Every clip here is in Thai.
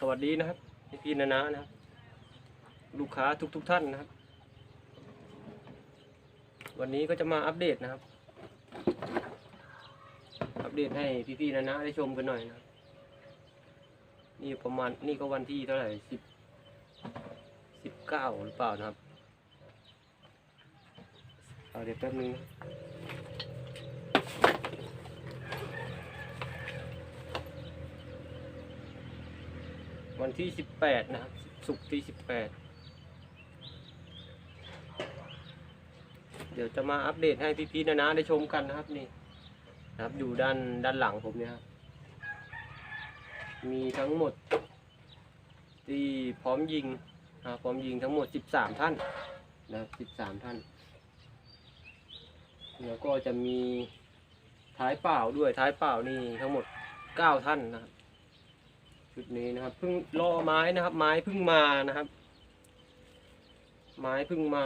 สวัสดีนะครับพี่นานานะครับ ลูกค้าทุกทุกๆท่านนะครับ วันนี้ก็จะมาอัปเดตนะครับ อัปเดตให้พี่พี่ๆนานาได้ชมกันหน่อยนะครับ นี่ประมาณนี่ก็วันที่เท่าไหร่สิบสิบเก้าหรือเปล่านะครับ เอาเดี๋ยวแป๊บนึงนะ วันที่สิบแปดนะครับศุกร์ที่สิบแปดเดี๋ยวจะมาอัปเดตให้พี่ๆนานาได้ชมกันนะครับนี่นะครับอยู่ด้านด้านหลังผมเนี่ยครับมีทั้งหมดที่พร้อมยิงนะครับพร้อมยิงทั้งหมด 13 ท่านนะครับ13 ท่าน แล้วก็จะมีท้ายเปล่าด้วยท้ายเปล่านี่ทั้งหมด 9 ท่านนะครับ ชุดนี้นะครับเพิ่งรอไม้นะครับ ไม้เพิ่งมานะครับ ไม้เพิ่งมา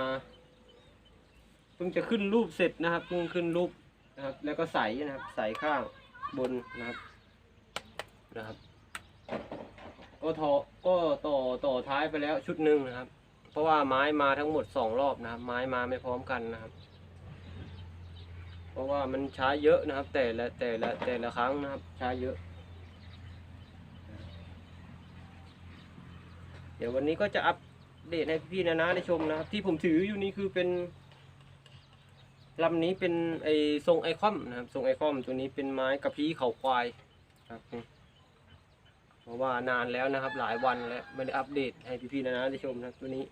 เพิ่งจะขึ้นรูปเสร็จนะครับเพิ่งขึ้นรูปนะครับ แล้วก็ใสนะครับ ใสข้างบนนะครับนะครับ ก็ทอก็ต่อต่อท้ายไปแล้วชุดหนึ่งนะครับ เพราะว่าไม้มาทั้งหมดสองรอบนะครับ ไม้มาไม่พร้อมกันนะครับ เพราะว่ามันใช้เยอะนะครับ แต่ละแต่ละแต่ละครั้งนะครับใช้เยอะ เดี๋ยววันนี้ก็จะอัปเดตให้พี่ๆนานาได้ชมนะครับ ที่ผมถืออยู่นี่คือเป็นลำนี้เป็นไอทรงไอคอมนะครับทรงไอคอมตัวนี้เป็นไม้กระพี้เขาควายครับนี่เพราะว่านานแล้วนะครับ หลายวันแล้วไม่ได้อัปเดตให้พี่ๆนะนะได้ชมนะตัวนี้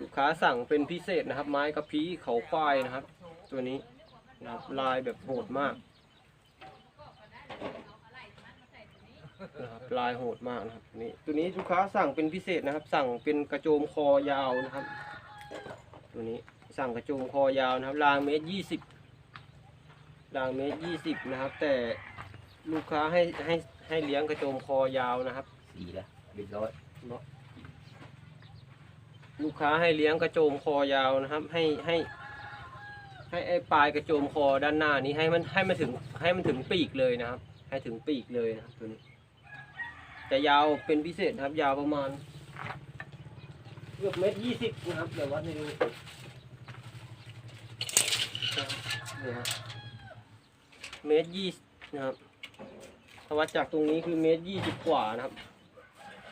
ลูกค้าสั่งเป็นพิเศษนะครับ ไม้กระพี้เขาควายนะครับ ตัวนี้นะครับลายแบบโหดมาก นะครับลายโหดมากนะครับตัวนี้ตัวนี้ลูกค้าสั่งเป็นพิเศษนะครับ สั่งเป็นกระโจมคอยาวนะครับ ตัวนี้สั่งกระโจมคอยาวนะครับรางเมตรยี่สิบรางเมตรยี่สิบนะครับ แต่ลูกค้าให้ให้ให้เลี้ยงกระโจมคอยาวนะครับสี่ละบิดร้อยลูกค้าให้เลี้ยงกระโจมคอยาวนะครับ ให้ให้ ให้ไอ้ปลายกระโจมคอด้านหน้านี้ให้มันให้มันถึงให้มันถึงปีกเลยนะครับ ให้ถึงปีกเลยนะครับตัวนี้ จะยาวเป็นพิเศษนะครับ ยาวประมาณเกือบเมตรยี่สิบนะครับ เดี๋ยววัดให้ดูเมตรยี่นะครับถ้าวัดจากตรงนี้คือเมตรยี่สิบกว่านะครับ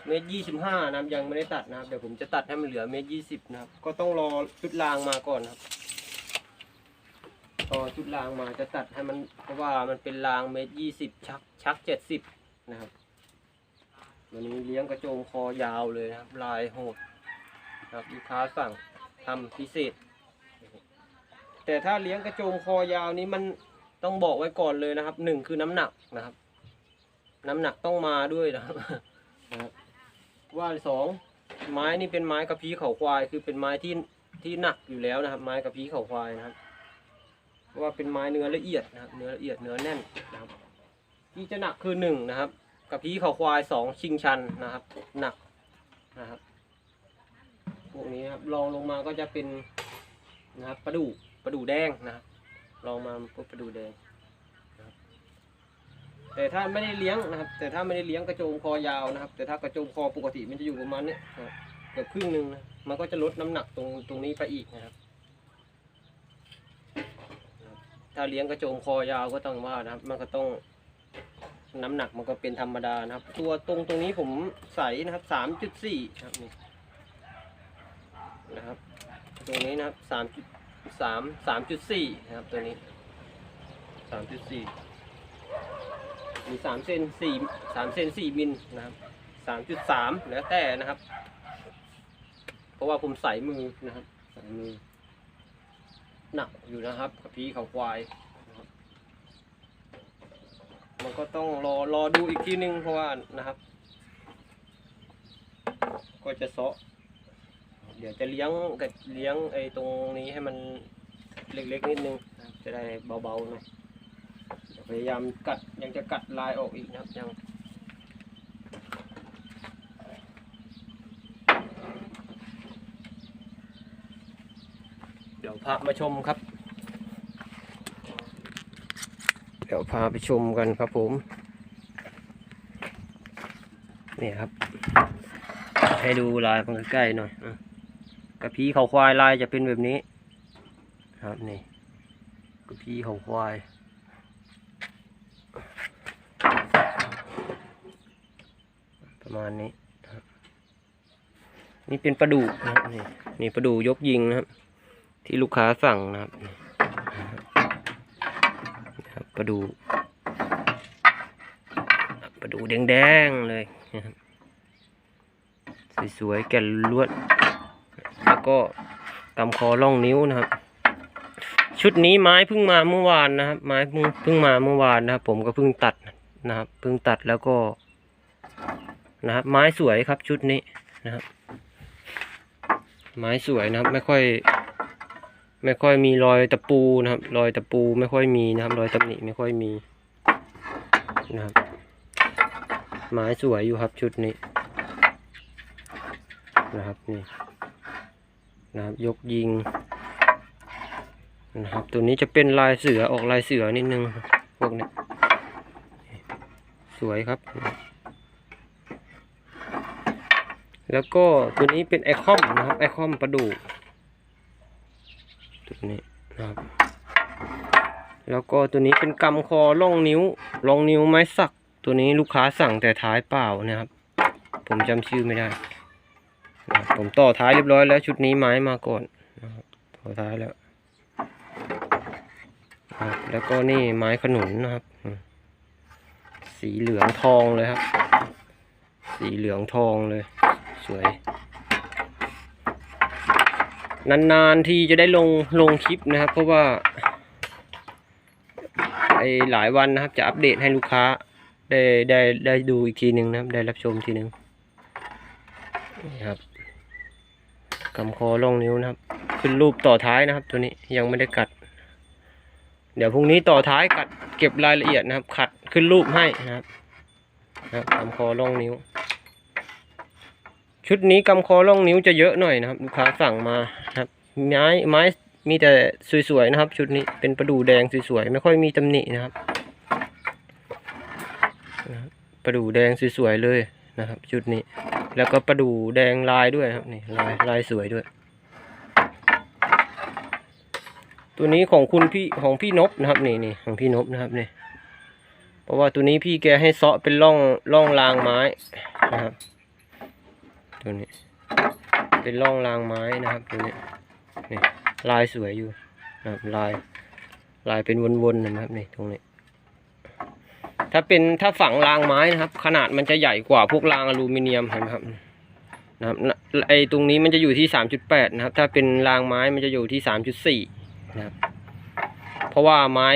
เมตรยี่สิบห้านะครับยังไม่ได้ตัดนะครับ เดี๋ยวผมจะตัดให้มันเหลือเมตรยี่สิบนะครับ ก็ต้องรอชุดรางมาก่อนครับพอชุดรางมาจะตัดให้มันเพราะว่ามันเป็นรางเมตรยี่สิบชักชักเจ็ดสิบนะครับ วันนี้เลี้ยงกระโจมคอยาวเลยนะครับลายโหดนะครับลูกค้าสั่งทำพิเศษ แต่ถ้าเลี้ยงกระโจมคอยาวนี้มันต้องบอกไว้ก่อนเลยนะครับหนึ่งคือน้ำหนักนะครับ น้ำหนักต้องมาด้วยนะครับว่าสองไม้นี่เป็นไม้กระพี้เขาควาย คือเป็นไม้ที่ที่หนักอยู่แล้วนะครับ ไม้กระพี้เขาควายนะครับเพราะว่าเป็นไม้เนื้อละเอียดนะครับเนื้อละเอียดเนื้อแน่นนะครับที่จะหนักคือหนึ่งนะครับ กระพี้เขาควายสองชิงชันนะครับ หนักนะครับพวกนี้นะครับรองลงมาก็จะเป็นนะครับประดูประดูแดงนะครับรองมาพวกประดูแดงแต่ถ้าไม่ได้เลี้ยงนะครับ แต่ถ้าไม่ได้เลี้ยงกระโจมคอยาวนะครับ แต่ถ้ากระโจมคอปกติมันจะอยู่ประมาณเนี้ยนะครับเกือบครึ่งหนึ่งนะมันก็จะลดน้ำหนักตรงตรงนี้ไปอีกนะครับ ถ้าเลี้ยงกระโจมคอยาวก็ต้องว่านะครับ มันก็ต้อง น้ำหนักมันก็เป็นธรรมดานะครับ ตัวตรงตรงนี้ผมใส่นะครับสามจุดสี่ครับนี่นะครับ ตรงนี้นะครับสามจุดสามสามจุดสี่นะครับตัวนี้สามจุดสี่มีสามเซนสี่สามเซนสี่มิลนะครับสามจุดสามแล้วแต่นะครับ เพราะว่าผมใส่มือนะครับ ใส่มือ หนักอยู่นะครับกระพีเขาควาย มันก็ต้องรอรอดูอีกทีนึงเพราะว่านะครับ ก็จะเซาะเดี๋ยวจะเลี้ยงกับเลี้ยงไอ้ตรงนี้ให้มันเล็กๆนิดนึงจะได้เบาๆหน่อยพยายามกัดยังจะกัดลายออกอีกนะครับยังเดี๋ยวพามาชมครับ เดี๋ยวพาไปชมกันครับผม นี่ครับ ให้ดูลายมันใกล้ๆหน่อยอกระพี้เขาควายลายจะเป็นแบบนี้ ครับนี่กระพี้เขาควายประมาณนี้นี่เป็นปลาดุกนะครับนี่นี่ปลาดุกยกยิงนะครับ ที่ลูกค้าสั่งนะครับ ปลาดุกปลาดุกแดงๆเลยนะครับสวยๆแก่นลวด แล้วก็กำคอล่องนิ้วนะครับ ชุดนี้ไม้เพิ่งมาเมื่อวานนะครับ ไม้เพิ่งเพิ่งมาเมื่อวานนะครับ ผมก็เพิ่งตัดนะครับ เพิ่งตัดแล้วก็นะครับ ไม้สวยครับชุดนี้นะครับ ไม้สวยนะครับ ไม่ค่อย ไม่ค่อยมีรอยตะปูนะครับ รอยตะปูไม่ค่อยมีนะครับ รอยตำหนิไม่ค่อยมีนะครับไม้สวยอยู่ครับชุดนี้นะครับนี่นะครับยกยิงนะครับตัวนี้จะเป็นลายเสือออกลายเสือนิดนึงพวกนี้สวยครับ แล้วก็ตัวนี้เป็นไอคอมนะครับไอคอมประดูก ตัวนี้นะครับ แล้วก็ตัวนี้เป็นกำคอล่องนิ้วล่องนิ้วไม้สัก ตัวนี้ลูกค้าสั่งแต่ท้ายเปล่านะครับ ผมจำชื่อไม่ได้นะผมต่อท้ายเรียบร้อยแล้วชุดนี้ไม้มาก่อนนะครับต่อท้ายแล้วครับแล้วก็นี่ไม้ขนุนนะครับ สีเหลืองทองเลยครับ สีเหลืองทองเลย สวย นานๆที่จะได้ลงลงคลิปนะครับ เพราะว่าไอหลายวันนะครับ จะอัปเดตให้ลูกค้าได้ได้ได้ดูอีกทีหนึ่งนะครับ ได้รับชมทีหนึ่งนี่ครับกำคอล่องนิ้วนะครับ ขึ้นรูปต่อท้ายนะครับ ตัวนี้ยังไม่ได้กัด เดี๋ยวพรุ่งนี้ต่อท้ายกัดเก็บรายละเอียดนะครับ ขัดขึ้นรูปให้นะครับนะครับกำคอล่องนิ้ว ชุดนี้กำคอล่องนิ้วจะเยอะหน่อยนะครับลูกค้าสั่งมาครับไม้ไม้มีแต่สวยๆนะครับ ชุดนี้เป็นประดู่แดงสวยๆไม่ค่อยมีตำหนินะครับประดู่แดงสวยๆเลยนะครับ ชุดนี้ แล้วก็ประดู่แดงลายด้วยครับนี่ลายลายสวยด้วย ตัวนี้ของคุณพี่ของพี่นบนะครับนี่นี่ของพี่นบนะครับนี่เพราะว่าตัวนี้พี่แกให้เซาะเป็นร่องร่องรางไม้นะครับ ตัวนี้ เป็นร่องรางไม้นะครับตัวนี้นี่ลายสวยอยู่นะครับลายลายเป็นวนๆนะครับนี่ตรงนี้ ถ้าเป็นถ้าฝังรางไม้นะครับ ขนาดมันจะใหญ่กว่าพวกรางอลูมิเนียมเห็นไหมครับนะครับไอตรงนี้มันจะอยู่ที่สามจุดแปดนะครับ ถ้าเป็นรางไม้มันจะอยู่ที่สามจุดสี่นะครับ เพราะว่าไม้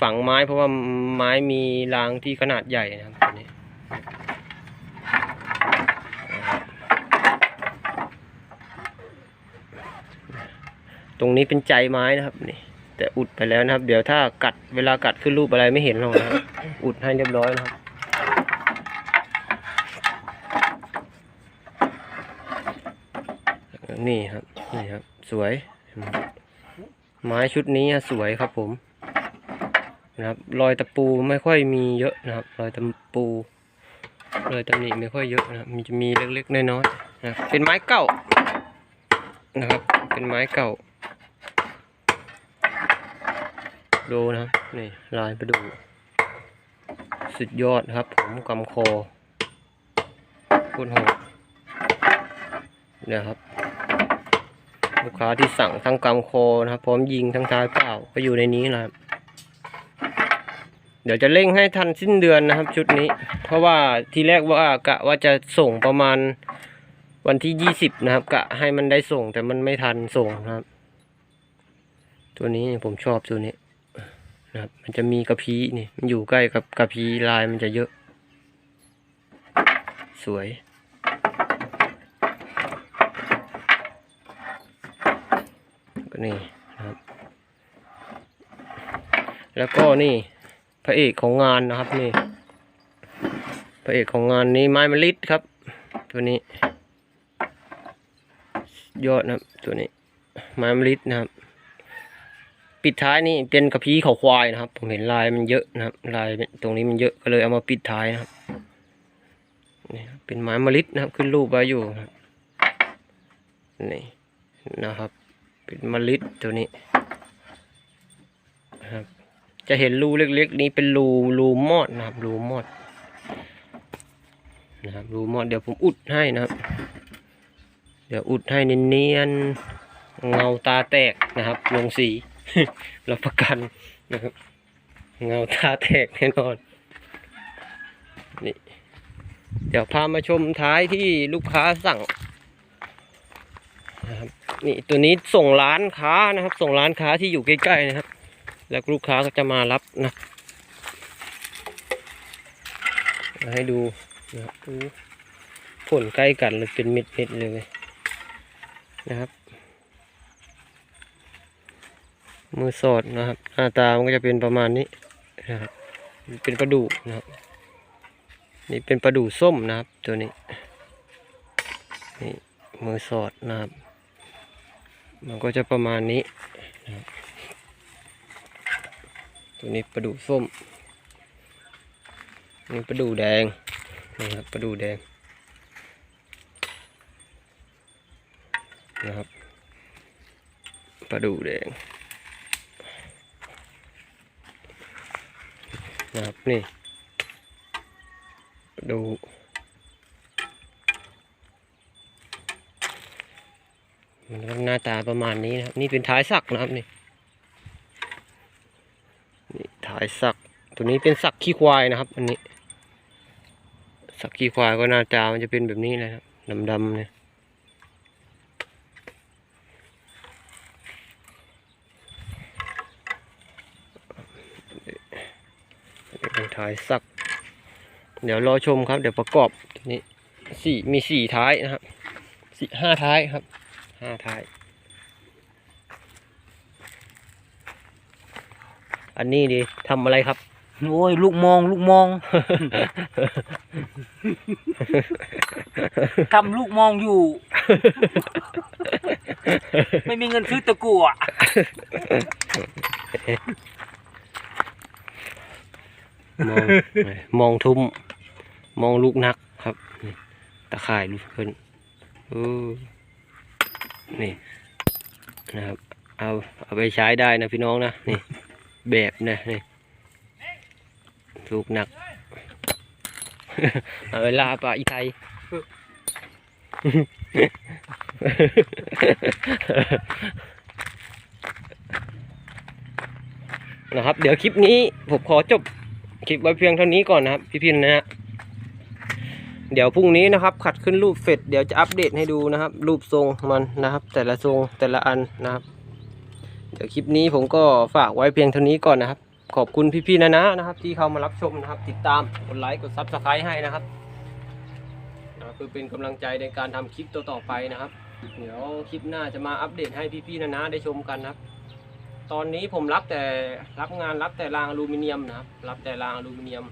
ฝังไม้เพราะว่าไม้มีรางที่ขนาดใหญ่นะครับตัวนี้ ตรงนี้เป็นใจไม้นะครับนี่แต่อุดไปแล้วนะครับ เดี๋ยวถ้ากัดเวลากัดขึ้นรูปอะไรไม่เห็นหรอกนะครับอุดให้เรียบร้อยนะครับนี่ครับนี่ครับ สวย ไม้ชุดนี้สวยครับผมนะครับรอยตะปูไม่ค่อยมีเยอะนะครับ รอยตะปูรอยตำหนิไม่ค่อยเยอะนะครับมันจะมีเล็กๆน้อยๆนะครับเป็นไม้เก่านะครับ เป็นไม้เก่า ดูนะครับนี่ลายประดูสุดยอดครับ ผมกำคอคตรโหดเนี่ยครับ ลูกค้าที่สั่งทั้งกำคอนะครับพร้อมยิงทั้งท้ายเปล่าก็อยู่ในนี้นะครับเดี๋ยวจะเร่งให้ทันสิ้นเดือนนะครับ ชุดนี้ เพราะว่าทีแรกว่ากะว่าจะส่งประมาณวันที่ยี่สิบนะครับ กะให้มันได้ส่งแต่มันไม่ทันส่งนะครับ ตัวนี้ผมชอบตัวนี้ นะครับมันจะมีกระพี้นี่มันอยู่ใกล้กับกระพี้ลายมันจะเยอะ สวย ก็นี่นะครับ แล้วก็นี่พระเอกของงานนะครับนี่พระเอกของงานนี้ไม้มะลิดครับ ตัวนี้ ยอดนะครับตัวนี้ไม้มะลิดนะครับ ปิดท้ายนี่เป็นกระพี้เขาควายนะครับ ผมเห็นลายมันเยอะนะครับ ลายตรงนี้มันเยอะก็เลยเอามาปิดท้ายนะครับนี่เป็นไม้มะลิดนะครับ ขึ้นรูปไว้อยู่ครับนี่นะครับ เป็นมะลิดตัวนี้นครับ จะเห็นรูเล็กๆ นี้เป็นรูรูมอดนะครับ รูมอดนะครับรูมอดเดี๋ยวผมอุดให้นะครับ เดี๋ยวอุดให้เนียนๆเงาตาแตกนะครับลงสี รับประกันนะครับ เงาตาแตกแน่นอน นี่ เดี๋ยวพามาชมท้ายที่ลูกค้าสั่งนะครับนี่ตัวนี้ส่งร้านค้านะครับ ส่งร้านค้าที่อยู่ใกล้ๆนะครับ แล้วลูกค้าก็จะมารับนะมาให้ดูนะครับอู้ผลใกล้กันเลยเป็นเม็ดๆเลยนะครับ มือสอดนะครับ หน้าตามันก็จะเป็นประมาณนี้นะครับเป็นปลาดุนะครับ นี่เป็นปลาดุส้มนะครับ ตัวนี้นี่มือสอดนะครับ มันก็จะประมาณนี้นะครับตัวนี้ปลาดุส้มนี่ปลาดุแดงนะครับปลาดุแดงนะครับปลาดุแดง นะครับนี่ดุมันหน้าตาประมาณนี้นะครับ นี่เป็นท้ายสักนะครับนี่นี่ท้ายสัก ตัวนี้เป็นสักขี้ควายนะครับ อันนี้ สักขี้ควายก็หน้าตามันจะเป็นแบบนี้เลยครับดำๆเนี่ยนี่เป็น ท้ายสัก เดี๋ยวรอชมครับ เดี๋ยวประกอบตัวนี้สี่มีสี่ท้ายนะครับสี่ห้าท้ายครับห้าท้าย อันนี้ดีทำอะไรครับ โอ้ย ลูกมอง ลูกมอง ทำลูกมองอยู่ ไม่มีเงินซื้อตะกั่ว มองมองทุ่ม มองลูกนักครับนี่ตะข่ายลูกขึ้นเออนี่นะครับ เอาเอาไปใช้ได้นะพี่น้องนะนี่ แบบนะนี่ลูกหนัก เอาเวลาปะอีไทยนะครับ เดี๋ยวคลิปนี้ผมขอจบ คลิปไว้เพียงเท่านี้ก่อนนะครับพี่ๆนะฮะเดี๋ยวพรุ่งนี้นะครับ ขัดขึ้นรูปเสร็จเดี๋ยวจะอัปเดตให้ดูนะครับ รูปทรงมันนะครับ แต่ละทรงแต่ละอันนะครับ เดี๋ยวคลิปนี้ผมก็ฝากไว้เพียงเท่านี้ก่อนนะครับ ขอบคุณพี่ๆนะนะนะครับ ที่เข้ามารับชมนะครับ ติดตามกดไลค์กดซับสไครต์ให้นะครับนะคือเป็นกำลังใจในการทำคลิปต่อๆไปนะครับ เดี๋ยวคลิปหน้าจะมาอัปเดตให้พี่ๆนะนะได้ชมกันนะครับ ตอนนี้ผมรับแต่รับงานรับแต่รางอลูมิเนียมนะครับ รับแต่รางอลูมิเนียม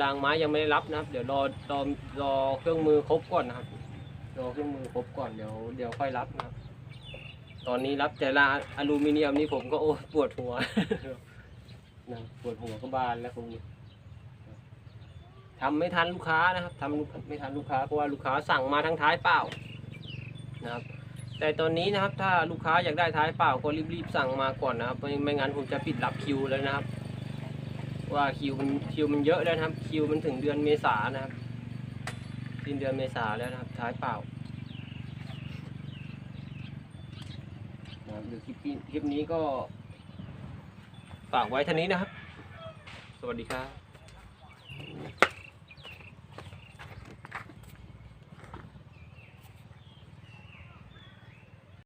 รางไม้ยังไม่ได้รับนะครับ เดี๋ยวรอรอรอเครื่องมือครบก่อนนะครับรอเครื่องมือครบก่อนเดี๋ยวเดี๋ยวค่อยรับนะครับ ตอนนี้รับแต่รางอลูมิเนียมนี่ผมก็โอ้ปวดหัวนะปวดหัวก็บานแล้วคงทำไม่ทันลูกค้านะครับทำไม่ทันลูกค้าเพราะว่าลูกค้าสั่งมาทั้งท้ายเปล่านะครับ แต่ตอนนี้นะครับถ้าลูกค้าอยากได้ท้ายเปล่าก็รีบๆสั่งมาก่อนนะครับไม่ไม่งั้นผมจะปิดรับคิวแล้วนะครับ ว่าคิวมันคิวมันเยอะแล้วนะครับ คิวมันถึงเดือนเมษานะครับสิ้นเดือนเมษาแล้วนะครับ ท้ายเปล่านะครับเดี๋ยวคลิปนี้คลิปนี้ก็ฝากไว้เท่านี้นะครับ สวัสดีครับ